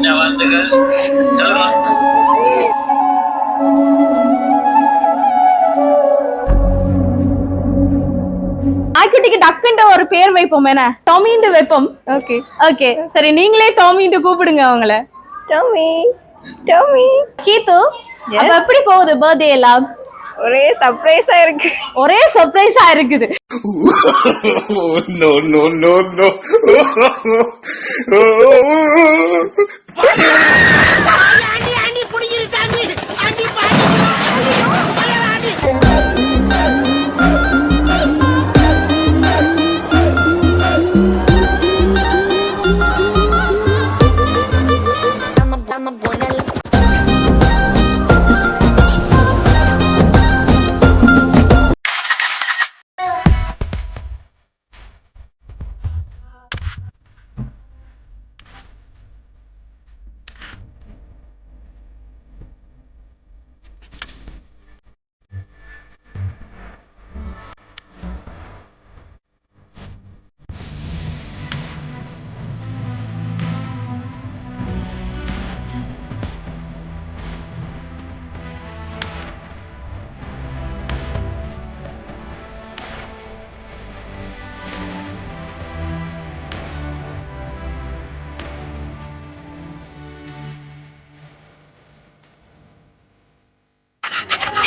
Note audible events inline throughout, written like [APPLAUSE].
வாழ்த்துக்கள் செல்வம் ஒரு பேர் வைப்போம் என்ன? டொமின்னு வைப்போம். ஓகே. ஓகே. சரி நீங்களே டொமின்னு கூப்பிடுங்க அவங்கள. டொமி டொமி. கீத்து அப்ப எப்படி போகுது பர்த்டே எல்லாம்? ஒரே சர்ப்ரைஸா இருக்கு. ஒரே சர்ப்ரைஸா இருக்குது. Oh, [LAUGHS]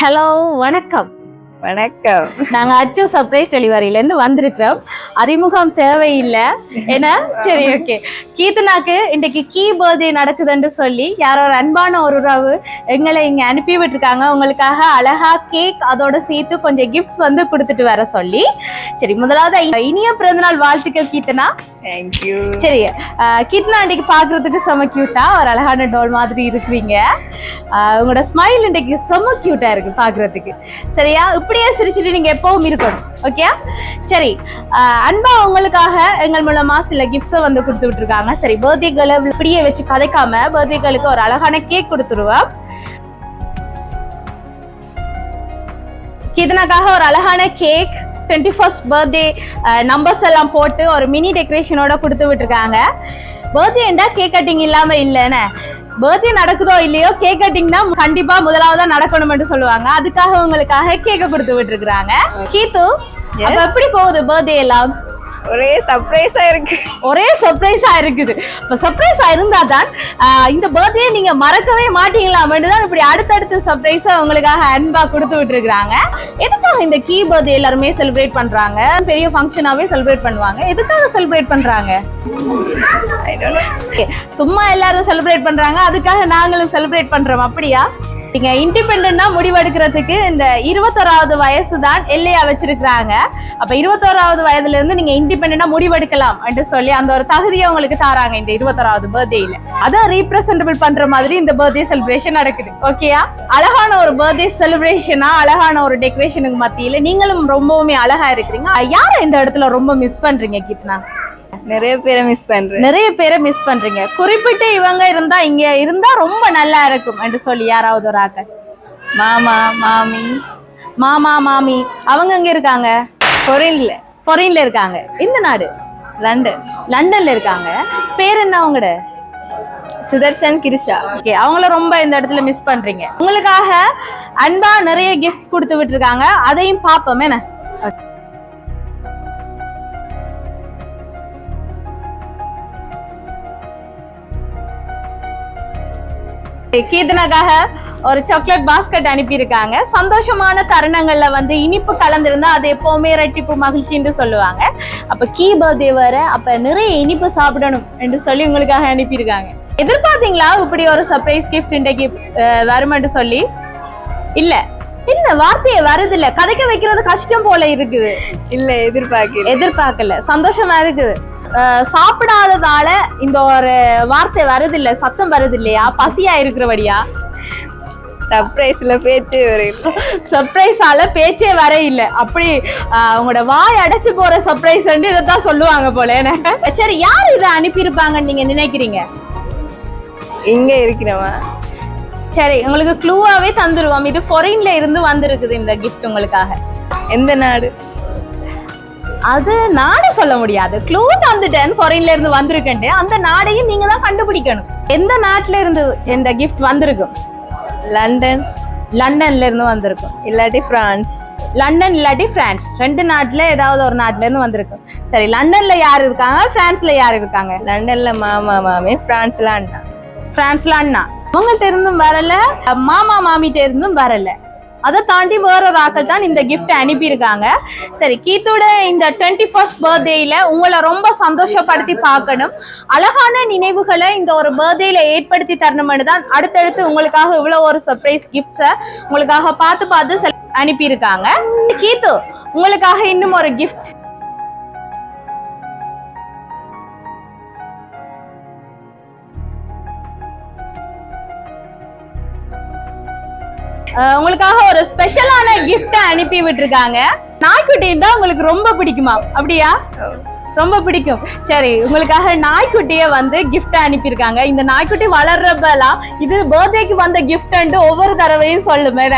ஹலோ வணக்கம். வணக்கம். நாங்க அச்சு சர்ப்ரைஸ் டெலிவரியில இருந்து வந்திருக்கிறோம். அறிமுகம் தேவையில்லை. ஏன்னா சரி ஓகே கீர்த்தனாக்கு இன்னைக்கு கீ பர்த்டே நடக்குதுன்னு சொல்லி யாரோ ஒரு அன்பான ஒரு உறவு எங்களை இங்க அனுப்பி விட்டுருக்காங்க. உங்களுக்காக அழகா கேக் அதோட சேர்த்து கொஞ்சம் கிஃப்ட்ஸ் வந்து கொடுத்துட்டு வர சொல்லி. சரி முதலாவது இனிய பிறந்தநாள் வாழ்த்துக்கள் கீர்த்தனா. தேங்க்யூ சரி கீர்த்தனா இன்னைக்கு பாக்குறதுக்கு செம கியூட்டா ஒரு அழகான டோல் மாதிரி இருக்கிறீங்க உங்களோட ஸ்மைல் இன்னைக்கு செம கியூட்டா இருக்கு பாக்குறதுக்கு சரியா? இப்படியே சிரிச்சுட்டு நீங்க எப்பவும் இருக்கணும். ஓகே சரி அன்பா உங்களுக்காக எங்கள் மூலமா சில கிஃப்ட்ஸை வந்து கொடுத்து விட்டுருக்காங்க. சரி பர்த்டே கேர்ளை இப்படியே வச்சு கதைக்காம பர்த்டே கேர்ளுக்கு ஒரு அழகான கேக் கொடுத்துருவோம். கீதனாக்காக ஒரு அழகான cake twenty first birthday numbers எல்லாம் போட்டு ஒரு மினி டெக்கரேஷனோட கொடுத்து விட்டுருக்காங்க. பர்த்டேண்டா கேக் கட்டிங் இல்லாம இல்லைன்னு. பர்த்டே நடக்குதோ இல்லையோ கேக் கட்டிங் தான் கண்டிப்பா முதலாவதா நடக்கணும்னு சொல்லுவாங்க. அதுக்காக உங்களுக்காக கேக்க கொடுத்து விட்டுருக்காங்க கீத்து அப்ப எப்படி போகுது பர்த்டே எல்லாம்? ஒரே சர்ப்ரைஸா இருக்கு. ஒரே சர்ப்ரைஸா இருக்குது. இப்ப சர்ப்ரைஸா இருந்தா தான் இந்த பர்த்டே நீங்க மறக்கவே மாட்டீங்களாமேன்னு தான் இப்படி அடுத்தடுத்த சர்ப்ரைஸா உங்களுக்காக அன்பா கொடுத்து விட்டுருக்காங்க எதுக்காக இந்த கீ பர்த்டே எல்லாருமே செலிப்ரேட் பண்றாங்க? பெரிய ஃபங்க்ஷனாவே செலிப்ரேட் பண்ணுவாங்க. எதுக்காக செலிப்ரேட் பண்றாங்க? சும்மா எல்லாரும் செலிப்ரேட் பண்றாங்க. அதுக்காக நாங்களும் செலிப்ரேட் பண்றோம். அப்படியா? நீங்க இண்டிபெண்டா முடிவெடுக்கிறதுக்கு இந்த இருபத்தோராவது வயசு தான் எல்லையா வச்சிருக்கிறாங்க. அப்ப இருபத்தோராவது வயதுல இருந்து நீங்க இண்டிபெண்டா முடிவெடுக்கலாம் அப்படின்னு சொல்லி அந்த ஒரு தகுதியை உங்களுக்கு தாராங்க இந்த இருபத்தோராவது பர்த்டேல அதை ரீப்ரசென்டபிள் பண்ற மாதிரி இந்த பர்த்டே செலிப்ரேஷன் நடக்குது. ஓகேயா அழகான ஒரு பர்த்டே செலிப்ரேஷனா அழகான ஒரு டெக்கரேஷனுக்கு மத்தியில நீங்களும் ரொம்பவுமே அழகா இருக்கிறீங்க. யாரை இந்த இடத்துல ரொம்ப மிஸ் பண்றீங்க கிட்னா நிறைய பேரை மிஸ் பண்றேன். நிறைய பேரை மிஸ் பண்றீங்க. குறிப்பிட்டு இவங்க இருந்தா இங்க இருந்தா ரொம்ப நல்லா இருக்கும் என்று சொல்லி யாராவது ஒரு ஆக்கள் மாமா மாமி மாமா மாமி அவங்க எங்க இருக்காங்க? கொரின்ல ஃபாரின்ல இருக்காங்க. இந்த நாடு? லண்டன் லண்டன்ல இருக்காங்க. பேர் என்ன அவங்களோட? சுதர்சன் கிரிஷா. ஓகே அவங்கள ரொம்ப இந்த இடத்துல மிஸ் பண்றீங்க. உங்களுக்காக அன்பா நிறைய கிஃப்ட்ஸ் கொடுத்து விட்டுருக்காங்க. அதையும் பார்ப்போம் என்ன? கீதனக்காக ஒரு சாக்லேட் பாஸ்கெட் அனுப்பியிருக்காங்க. சந்தோஷமான தருணங்களில் வந்து இனிப்பு கலந்துருந்தா அது எப்போவுமே ரெட்டிப்பு மகிழ்ச்சின்னு சொல்லுவாங்க. அப்போ கீ பர்த்டே வர அப்போ நிறைய இனிப்பு சாப்பிடணும் என்று சொல்லி உங்களுக்காக அனுப்பியிருக்காங்க. எதிர்பார்த்தீங்களா இப்படி ஒரு சர்ப்ரைஸ் கிஃப்ட் இன்றைக்கு வருமென்று சொல்லி? இல்லை. இல்ல வார்த்தையை வருது இல்ல கதைக்க வைக்கிறது கஷ்டம் போல இருக்குது. இல்ல எதிர்பார்க்கல. எதிர்பார்க்கல. சந்தோஷமா இருக்குது. சாப்பிடாததால இந்த ஒரு வார்த்தை வருது இல்ல சத்தம் வருது இல்லையா பசியா இருக்கிறபடியா? சர்ப்ரைஸ்ல பேச்சு ஒரு சர்ப்ரைஸால பேச்சே வர இல்ல அப்படி ஆஹ், அவங்களோட வாய் அடைச்சு போற சர்ப்ரைஸ் இதைத்தான் சொல்லுவாங்க போல என்ன? சரி யார் இதை அனுப்பியிருப்பாங்கன்னு நீங்க நினைக்கிறீங்க? இங்க இருக்கிறவா சரி உங்களுக்கு க்ளூவாவே தந்துருவோம். இது ஃபாரின்ல இருந்து வந்திருக்குது இந்த கிஃப்ட் உங்களுக்காக. எந்த நாடு? அது நாடு சொல்ல முடியாது. க்ளூ தந்துட்டேன் ஃபாரின்ல இருந்து வந்திருக்கேன்ட்டு. அந்த நாடையும் நீங்க தான் கண்டுபிடிக்கணும். எந்த நாட்டுல இருந்து இந்த கிஃப்ட் வந்திருக்கும்? லண்டன். லண்டன்ல இருந்து வந்திருக்கும். இல்லாட்டி பிரான்ஸ் லண்டன் இல்லாட்டி பிரான்ஸ் ரெண்டு நாட்டுல ஏதாவது ஒரு நாட்டுல இருந்து வந்திருக்கும். சரி லண்டன்ல யார் இருக்காங்க? பிரான்ஸ்ல யார் இருக்காங்க? லண்டன்ல மாமா மாமி பிரான்ஸ்ல அண்ணா. பிரான்ஸ்ல அண்ணா. அவங்கள்ட்ட இருந்தும் வரல மாமா மாமிகிட்ட இருந்தும் வரல. அதை தாண்டி வேற ஒரு ஆக்கள் தான் இந்த கிஃப்ட் அனுப்பியிருக்காங்க. சரி கீத்தோட இந்த டுவெண்ட்டி ஃபர்ஸ்ட் பர்த்டேல உங்களை ரொம்ப சந்தோஷப்படுத்தி பார்க்கணும். அழகான நினைவுகளை இந்த ஒரு பர்த்டேல ஏற்படுத்தி தரணும்னு தான் அடுத்தடுத்து உங்களுக்காக இவ்வளோ ஒரு சர்ப்ரைஸ் கிஃப்ட்ஸை உங்களுக்காக பார்த்து பார்த்து அனுப்பியிருக்காங்க. கீத்து உங்களுக்காக இன்னும் ஒரு கிஃப்ட் உங்களுக்காக ஒரு ஸ்பெஷலான கிஃப்ட் அனுப்பி விட்டுருக்காங்க. நாய்க்குட்டி தான் உங்களுக்கு ரொம்ப பிடிக்குமா? அப்படியா? ரொம்ப பிடிக்கும். சரி உங்களுக்காக நாய்க்குட்டியை வந்து கிஃப்ட் அனுப்பியிருக்காங்க. இந்த நாய்க்குட்டி வளர்றப்பெல்லாம் இது பர்த்டேக்கு வந்த கிஃப்ட் ஒவ்வொரு தடவையும் சொல்லும் மேல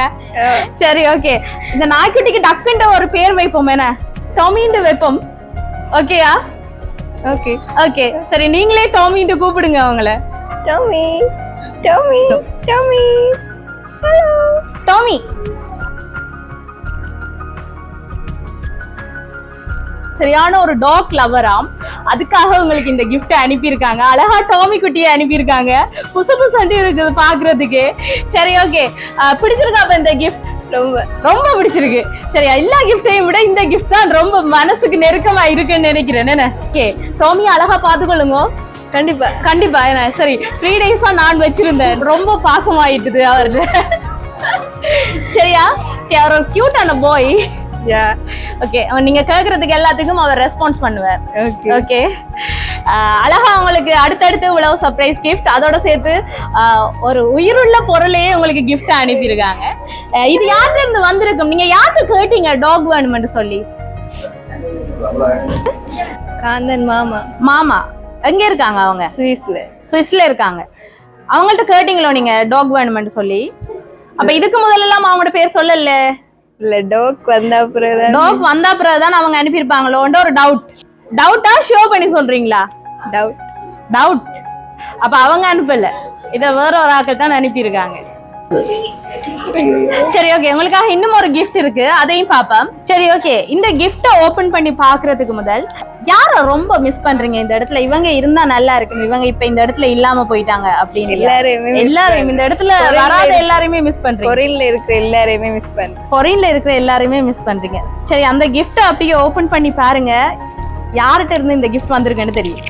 சரி ஓகே இந்த நாய்க்குட்டிக்கு டக்குன்ட்டு ஒரு பேர் வைப்போம் என்ன டொமின்ட்டு வைப்போம். ஓகேயா ஓகே ஓகே சரி நீங்களே டோமின்ட்டு கூப்பிடுங்க அவங்கள. Tommy Tommy Tommy. Hello Tommy. சரியான ஒரு டாக் லவராம் அதுக்காக உங்களுக்கு இந்த gift அனுப்பியிருக்காங்க. அழகா டாமி குட்டியை அனுப்பியிருக்காங்க. புசு புசண்டு இருக்குது பாக்குறதுக்கு. சரி ஓகே பிடிச்சிருக்கா அப்ப இந்த gift? ரொம்ப ரொம்ப பிடிச்சிருக்கு. சரி எல்லா கிஃப்டையும் விட இந்த gift தான் ரொம்ப மனசுக்கு நெருக்கமா இருக்குன்னு நினைக்கிறேன். என்ன ஓகே டாமி அழகா பாத்துக்கொள்ளுங்க கண்டிப்பா. கண்டிப்பா என்ன? சரி. த்ரீ டேஸா நான் வச்சிருந்தேன். ரொம்ப பாசமாயிட்டுது அவரு சரியா? அவர் ஒரு கியூட்டான பாய் ஓகே நீங்க கேக்குறதுக்கு எல்லாத்துக்கும் அவர் ரெஸ்பான்ஸ் பண்ணுவார். ஓகே ஓகே அழகா உங்களுக்கு அடுத்தடுத்து இவ்வளவு சர்ப்ரைஸ் கிஃப்ட் அதோட சேர்த்து ஒரு உயிருள்ள பொருளையே உங்களுக்கு gift அனுப்பியிருக்காங்க. இது யார்கிட்ட இருந்து வந்திருக்கும்? நீங்க யார்கிட்ட கேட்டீங்க டாக் வேணுமென்று சொல்லி? காந்தன் மாமா. மாமா. எங்க இருக்காங்க அவங்க? சுவிஸ்ல. சுவிஸ்ல இருக்காங்க. அவங்கள்ட்ட கேட்டீங்களோ நீங்க டாக் வேணுமென்று சொல்லி? அப்ப இதுக்கு முதல்ல எல்லாம் அவங்களோட பேர் சொல்லல. இல்ல டோக் வந்த தான் டாக் வந்தா பிறகு தான் அவங்க அனுப்பியிருப்பாங்களோன்ற ஒரு டவுட் டவுட்டா ஷோ பண்ணி சொல்றீங்களா? டவுட் டவுட் அப்ப அவங்க அனுப்பல. இத வேற ஒரு ஆட்கள் தான் அனுப்பியிருக்காங்க. சரி ஓகே உங்களுக்காக இன்னும் ஒரு கிஃப்ட் இருக்கு. அதையும் பாப்போம் சரி ஓகே இந்த கிஃப்ட்டை ஓபன் பண்ணி பாக்குறதுக்கு முதல் யார ரொம்ப மிஸ் பண்றீங்க இந்த இடத்துல? இவங்க இருந்தா நல்லா இருக்கும். இவங்க இப்ப இந்த இடத்துல இல்லாம போயிட்டாங்க அப்படின்னு. எல்லாரையுமே எல்லாரையும் இந்த இடத்துல வராத. எல்லாரையுமே மிஸ் பண்றீங்க. பொரியல்ல இருக்கிற எல்லாரையுமே மிஸ் பண்ணேன் ஃபாரின்ல இருக்கிற எல்லாரையுமே மிஸ் பண்றீங்க. சரி அந்த கிஃப்ட்டை அப்படியே ஓபன் பண்ணி பாருங்க. யார்கிட்ட இருந்து இந்த கிஃப்ட் வந்திருக்குன்னு தெரியும்.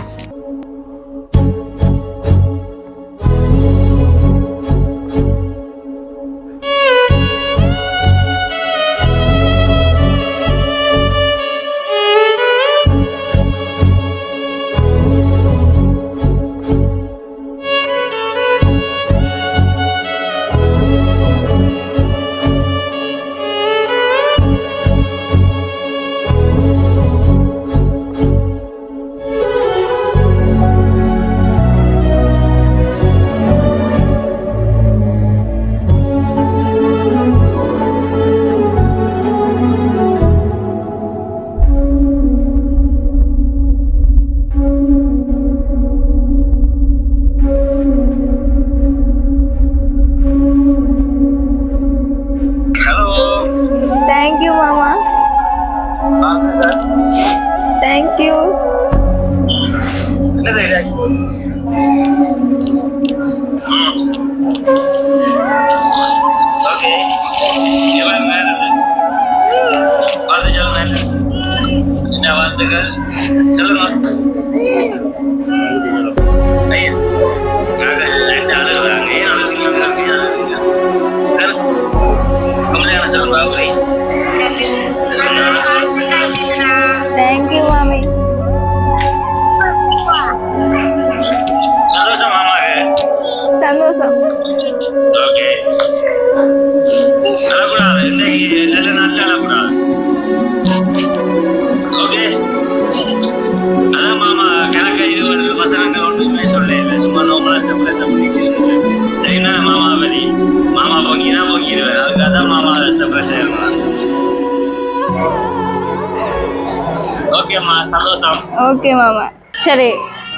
ஓகே ஓகே மாமா. சரி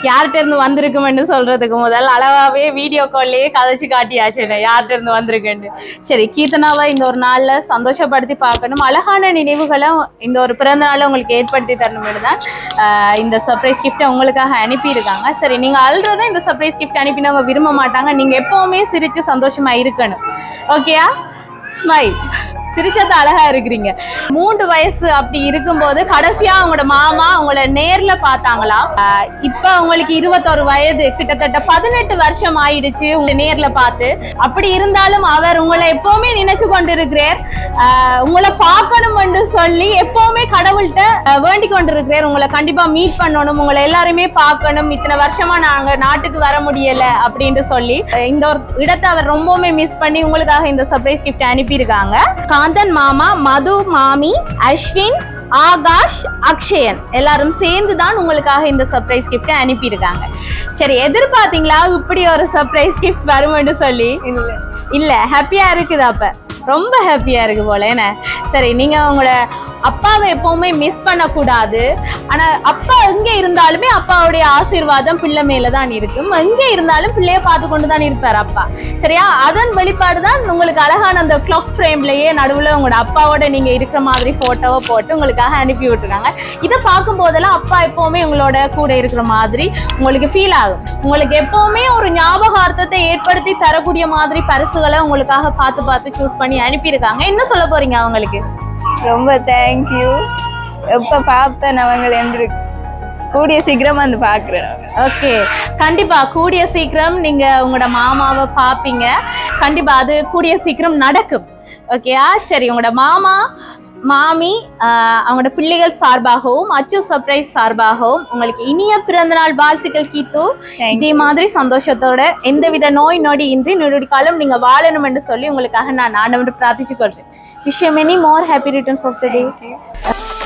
யார்கிட்ட இருந்து வந்திருக்குமென்னு சொல்றதுக்கு முதல் அளவாவே வீடியோ கால்லையே கதைச்சு காட்டியாச்சு என்ன யார்கிட்ட இருந்து வந்திருக்குன்னு. சரி கீர்த்தனாவை இந்த ஒரு நாள்ல சந்தோஷப்படுத்தி பார்க்கணும். அழகான நினைவுகளை இந்த ஒரு பிறந்த நாளை உங்களுக்கு ஏற்படுத்தி தரணும்னு தான் இந்த சர்ப்ரைஸ் கிஃப்ட்டை உங்களுக்காக அனுப்பியிருக்காங்க. சரி நீங்க அல்றதை இந்த சர்ப்ரைஸ் கிஃப்ட் அனுப்பினவங்க விரும்ப மாட்டாங்க. நீங்க எப்பவுமே சிரிச்சு சந்தோஷமா இருக்கணும். ஓகேயா ஸ்மைல் சிரிச்சது அழகா இருக்கிறீங்க. மூன்று வயசு அப்படி இருக்கும்போது கடைசியா உங்களோட மாமா உங்களை நேர்ல பார்த்தாங்களா? இப்ப உங்களுக்கு இருபத்தொரு வயது கிட்டத்தட்ட பதினெட்டு வருஷம் ஆயிடுச்சு உங்களை நேர்ல பார்த்து. அப்படி இருந்தாலும் அவர் உங்களை எப்பவுமே நினைச்சு கொண்டு இருக்கிறார் ஆஹ் உங்களை பார்க்கணும்னு சொல்லி எப்பவுமே கடவுள்கிட்ட ஆஹ் வேண்டிக் கொண்டு உங்களை கண்டிப்பா மீட் பண்ணணும் உங்களை எல்லாருமே பார்க்கணும். இத்தனை வருஷமா நாங்க நாட்டுக்கு வர முடியல அப்படின்னு சொல்லி இந்த ஒரு இடத்தை அவர் ரொம்பவுமே மிஸ் பண்ணி உங்களுக்காக இந்த சர்ப்ரைஸ் கிஃப்ட் அனுப்பியிருக்காங்க. காந்தன் மாமா மது மாமி அஸ்வின் ஆகாஷ் அக்ஷயன். எல்லாரும் சேர்ந்து தான் உங்களுக்காக இந்த சர்ப்ரைஸ் கிஃப்ட் அனுப்பியிருக்காங்க. சரி எதிர்பார்த்தீங்களா இப்படி ஒரு சர்ப்ரைஸ் கிஃப்ட் வரும்னு சொல்லி? இல்ல. இல்ல ஹாப்பியா இருக்குது அப்ப. ரொம்ப ஹாப்பியா இருக்கு போல என்ன? சரி நீங்க உங்களோட அப்பாவை எப்பவுமே மிஸ் பண்ணக்கூடாது. ஆனா அப்பா எங்க இருந்தாலுமே அப்பாவுடைய ஆசீர்வாதம் பிள்ளை மேல தான் இருக்கும். எங்க இருந்தாலும் பிள்ளைய பார்த்து கொண்டு தான் இருப்பார் அப்பா. சரியா? அதன் வெளிப்பாடு தான் உங்களுக்கு அழகான அந்த கிளாக் ஃப்ரேம்லயே நடுவுல உங்களோட அப்பாவோட நீங்க இருக்கிற மாதிரி போட்டோவை போட்டு உங்களுக்காக அனுப்பி விட்டுருக்காங்க. இதை பார்க்கும் போதெல்லாம் அப்பா எப்பவுமே உங்களோட கூட இருக்கிற மாதிரி உங்களுக்கு ஃபீல் ஆகும். உங்களுக்கு எப்பவுமே ஒரு ஞாபகார்த்தத்தை ஏற்படுத்தி தரக்கூடிய மாதிரி பரிசுகளை உங்களுக்காக பார்த்து பார்த்து சூஸ் பண்ணி அனுப்பியிருக்காங்க. என்ன சொல்ல போறீங்க அவங்களுக்கு? ரொம்ப தேங்க்யூ எப்ப பார்த்தேன் அவங்களை என்று கூடிய சீக்கிரம் வந்து பாக்குறேன் ஓகே கண்டிப்பா கூடிய சீக்கிரம் நீங்க உங்களோட மாமாவை பார்ப்பீங்க. கண்டிப்பா அது கூடிய சீக்கிரம் நடக்கும். ஓகேயா சரி உங்களோட மாமா மாமி அவங்களோட பிள்ளைகள் சார்பாகவும் அச்சு சர்ப்ரைஸ் சார்பாகவும் உங்களுக்கு இனிய பிறந்தநாள் வாழ்த்துக்கள் கீத்து இதே மாதிரி சந்தோஷத்தோட எந்தவித நோய் நொடி இன்றி நொடி காலம் நீங்க வாழணும் என்று சொல்லி உங்களுக்காக நான் ஆண்டவன் பிரார்த்திச்சு கொள்றேன் Wish you many more happy returns of the day.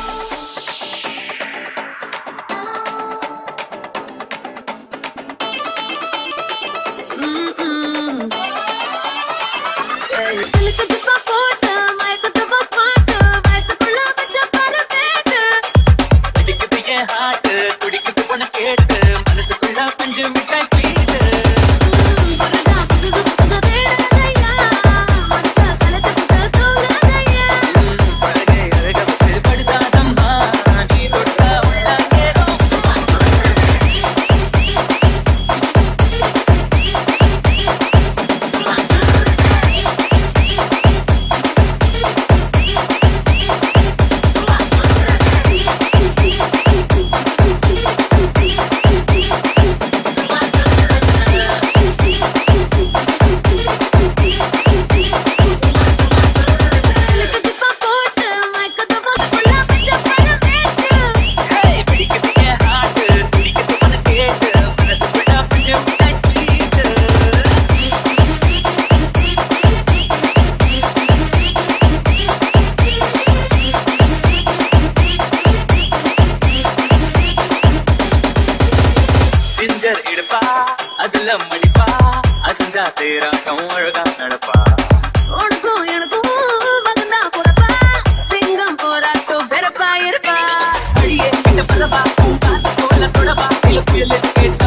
feel it, it